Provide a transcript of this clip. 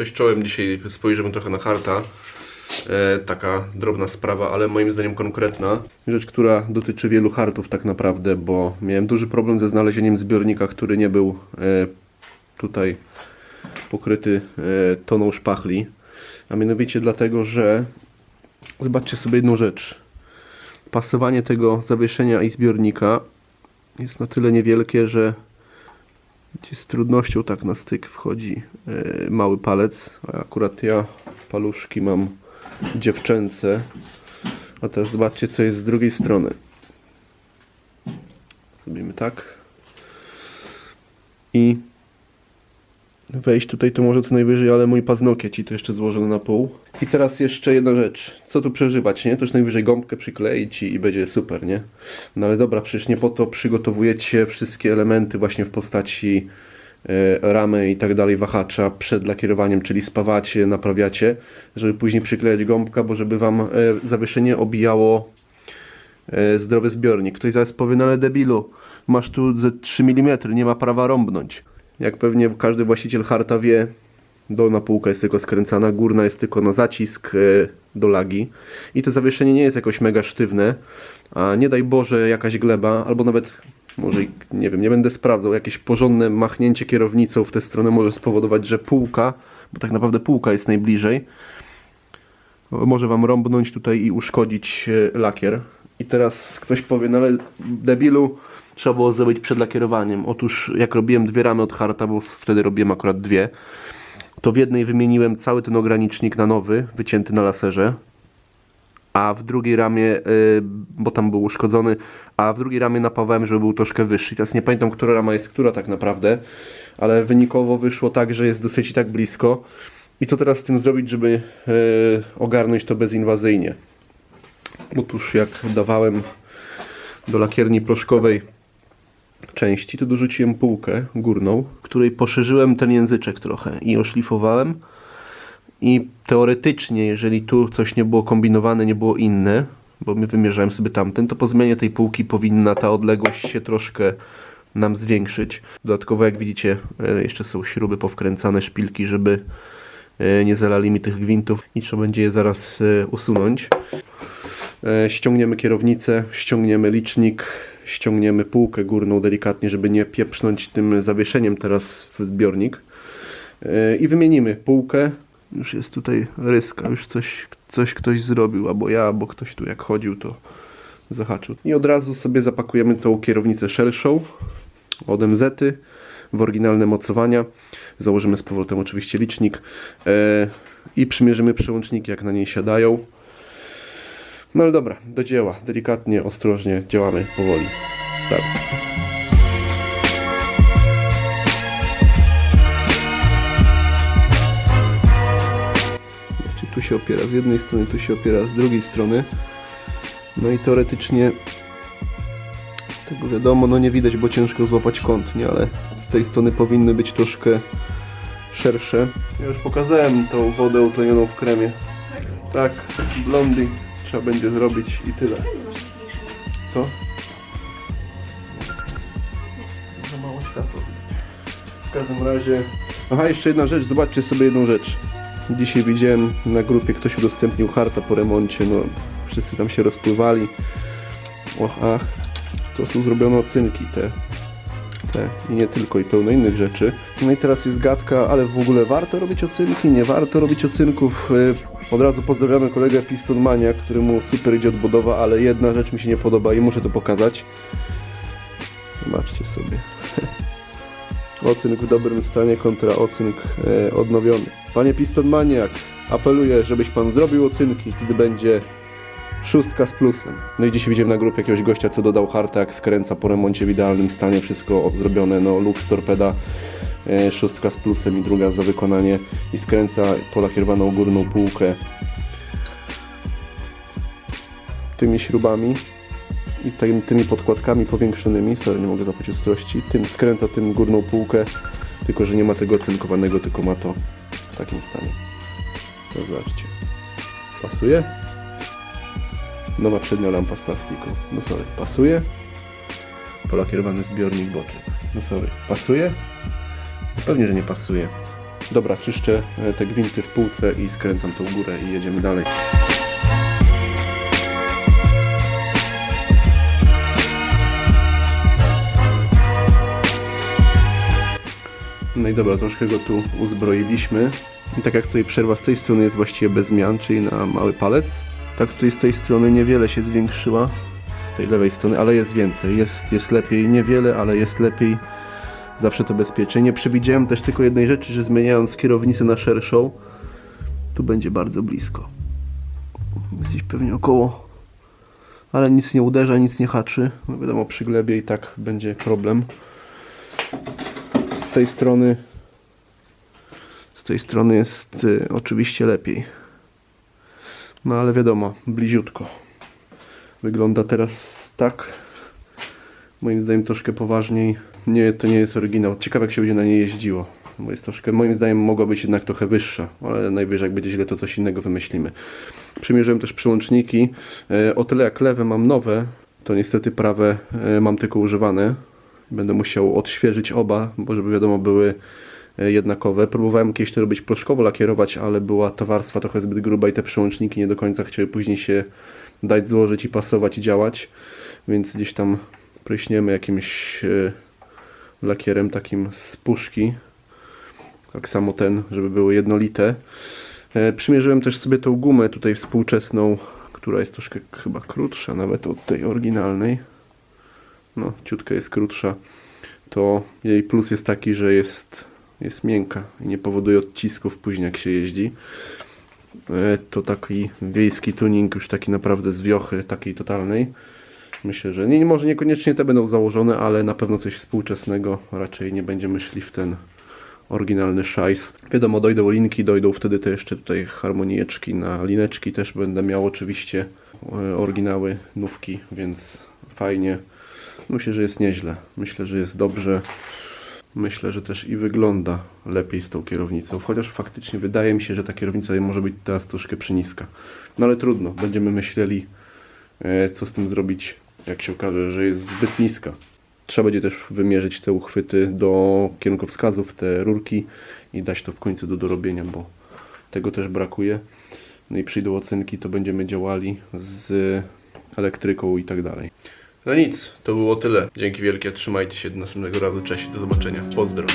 Cześć czołem, dzisiaj spojrzymy trochę na harta. E, taka drobna sprawa, ale moim zdaniem konkretna. Rzecz, która dotyczy wielu hartów tak naprawdę, bo miałem duży problem ze znalezieniem zbiornika, który nie był e, tutaj pokryty e, toną szpachli. A mianowicie dlatego, że zobaczcie sobie jedną rzecz. Pasowanie tego zawieszenia i zbiornika jest na tyle niewielkie, że z trudnością tak na styk wchodzi e, mały palec, a akurat ja paluszki mam dziewczęce. A teraz zobaczcie co jest z drugiej strony. Zrobimy tak. I wejść tutaj to może co najwyżej, ale mój paznokieć i to jeszcze złożony na pół. I teraz jeszcze jedna rzecz. Co tu przeżywać, nie? To już najwyżej gąbkę przykleić i, będzie super, nie? No ale dobra, przecież nie po to przygotowujecie wszystkie elementy właśnie w postaci e, ramy i tak dalej, wahacza przed lakierowaniem, czyli spawacie, naprawiacie, żeby później przyklejać gąbka, bo żeby wam e, zawieszenie obijało e, zdrowy zbiornik. Ktoś zaraz powie, no ale debilu, masz tu ze 3 mm, nie ma prawa rąbnąć. Jak pewnie każdy właściciel harta wie, dolna półka jest tylko skręcana, górna jest tylko na zacisk e, do lagi. I to zawieszenie nie jest jakoś mega sztywne, a nie daj Boże jakaś gleba, albo nawet, może, nie wiem, nie będę sprawdzał, jakieś porządne machnięcie kierownicą w tę stronę może spowodować, że półka, bo tak naprawdę półka jest najbliżej, może wam rąbnąć tutaj i uszkodzić e, lakier. I teraz ktoś powie, no ale debilu, trzeba było zrobić przed lakierowaniem. Otóż jak robiłem dwie ramy od harta, bo wtedy robiłem akurat dwie, to w jednej wymieniłem cały ten ogranicznik na nowy, wycięty na laserze, a w drugiej ramie, y, bo tam był uszkodzony, a w drugiej ramie napawałem, żeby był troszkę wyższy. Teraz nie pamiętam, która rama jest która tak naprawdę, ale wynikowo wyszło tak, że jest dosyć i tak blisko. I co teraz z tym zrobić, żeby y, ogarnąć to bezinwazyjnie? Otóż jak dawałem do lakierni proszkowej części, to dorzuciłem półkę górną, której poszerzyłem ten języczek trochę i oszlifowałem. I teoretycznie, jeżeli tu coś nie było kombinowane, nie było inne, bo my wymierzałem sobie tamten, to po zmianie tej półki powinna ta odległość się troszkę nam zwiększyć. Dodatkowo, jak widzicie, e, jeszcze są śruby powkręcane, szpilki, żeby e, nie zalali mi tych gwintów i trzeba będzie je zaraz e, usunąć. Ściągniemy kierownicę, ściągniemy licznik, ściągniemy półkę górną delikatnie, żeby nie pieprznąć tym zawieszeniem teraz w zbiornik. E, I wymienimy półkę. Już jest tutaj ryska, już coś, coś ktoś zrobił, albo ja, albo ktoś tu jak chodził, to zahaczył. I od razu sobie zapakujemy tą kierownicę szerszą od MZ-y w oryginalne mocowania. Założymy z powrotem oczywiście licznik e, i przymierzymy przełączniki, jak na niej siadają. No ale dobra, do dzieła. Delikatnie, ostrożnie działamy powoli. Start. Znaczy tu się opiera z jednej strony, tu się opiera z drugiej strony. No i teoretycznie tego wiadomo, no nie widać, bo ciężko złapać kąt, nie? Ale z tej strony powinny być troszkę szersze. Ja już pokazałem tą wodę utlenioną w kremie. Tak, blondy trzeba będzie zrobić i tyle. Co? Za mało światła. W każdym razie... Aha, jeszcze jedna rzecz, zobaczcie sobie jedną rzecz. Dzisiaj widziałem na grupie, ktoś udostępnił harta po remoncie, no wszyscy tam się rozpływali. Och, ach, to są zrobione ocynki te, te i nie tylko, i pełno innych rzeczy. No i teraz jest gadka, ale w ogóle warto robić ocynki, nie warto robić ocynków. Od razu pozdrawiamy kolegę Pistonmania, któremu super idzie odbudowa, ale jedna rzecz mi się nie podoba i muszę to pokazać. Zobaczcie sobie. Ocynk w dobrym stanie kontra ocynk e, odnowiony. Panie Pistonmaniak, apeluję, żebyś pan zrobił ocynki, wtedy będzie szóstka z plusem. No i dzisiaj widziałem na grupie jakiegoś gościa, co dodał harta, jak skręca po remoncie w idealnym stanie, wszystko zrobione, no luk z torpeda, szóstka z plusem i druga za wykonanie i skręca polakierowaną górną półkę tymi śrubami i tym, tymi podkładkami powiększonymi, sorry, nie mogę zapać ostrości, tym skręca tym górną półkę, tylko że nie ma tego cynkowanego, tylko ma to w takim stanie. Zobaczcie. Pasuje? Nowa przednia lampa z plastiku. No sorry, pasuje? Polakierowany zbiornik bokiem. No sorry, pasuje? Pewnie, że nie pasuje. Dobra, czyszczę e, te gwinty w półce i skręcam tą górę i jedziemy dalej. No i dobra, troszkę go tu uzbroiliśmy. I tak jak tutaj przerwa z tej strony jest właściwie bez zmian, czyli na mały palec. Tak tutaj z tej strony niewiele się zwiększyła. Z tej lewej strony, ale jest więcej. Jest, jest lepiej, niewiele, ale jest lepiej. Zawsze to bezpiecznie. Nie przewidziałem też tylko jednej rzeczy, że zmieniając kierownicę na szerszą, tu będzie bardzo blisko. Jest gdzieś pewnie około, ale nic nie uderza, nic nie haczy. No wiadomo, przy glebie i tak będzie problem. Z tej strony z tej strony jest y, oczywiście lepiej. No ale wiadomo, bliziutko. Wygląda teraz tak. Moim zdaniem troszkę poważniej. Nie, to nie jest oryginał. Ciekawe jak się będzie na nie jeździło. Bo jest troszkę, moim zdaniem mogła być jednak trochę wyższa, ale najwyżej jak będzie źle to coś innego wymyślimy. Przymierzyłem też przyłączniki. E, o tyle jak lewe mam nowe, to niestety prawe e, mam tylko używane. Będę musiał odświeżyć oba, bo żeby wiadomo były e, jednakowe. Próbowałem kiedyś to robić proszkowo lakierować, ale była ta warstwa trochę zbyt gruba i te przełączniki nie do końca chciały później się dać złożyć i pasować i działać, więc gdzieś tam pryśniemy jakimś lakierem takim z puszki. Tak samo ten, żeby były jednolite. E, Przymierzyłem też sobie tą gumę tutaj współczesną, która jest troszkę chyba krótsza nawet od tej oryginalnej. No, ciutka jest krótsza. To jej plus jest taki, że jest, jest miękka i nie powoduje odcisków później jak się jeździ. E, To taki wiejski tuning, już taki naprawdę z wiochy, takiej totalnej. Myślę, że nie, może niekoniecznie te będą założone, ale na pewno coś współczesnego. Raczej nie będziemy szli w ten oryginalny szajs. Wiadomo, dojdą linki, dojdą wtedy te jeszcze tutaj harmonieczki na lineczki. Też będę miał oczywiście e, oryginały, nówki, więc fajnie. Myślę, że jest nieźle. Myślę, że jest dobrze. Myślę, że też i wygląda lepiej z tą kierownicą. Chociaż faktycznie wydaje mi się, że ta kierownica może być teraz troszkę przyniska. No ale trudno, będziemy myśleli, e, co z tym zrobić, jak się okaże, że jest zbyt niska. Trzeba będzie też wymierzyć te uchwyty do kierunkowskazów, te rurki i dać to w końcu do dorobienia, bo tego też brakuje. No i przyjdą ocenki, to będziemy działali z elektryką i tak dalej. No nic, to było tyle. Dzięki wielkie, trzymajcie się do następnego razu, cześć, do zobaczenia, pozdro.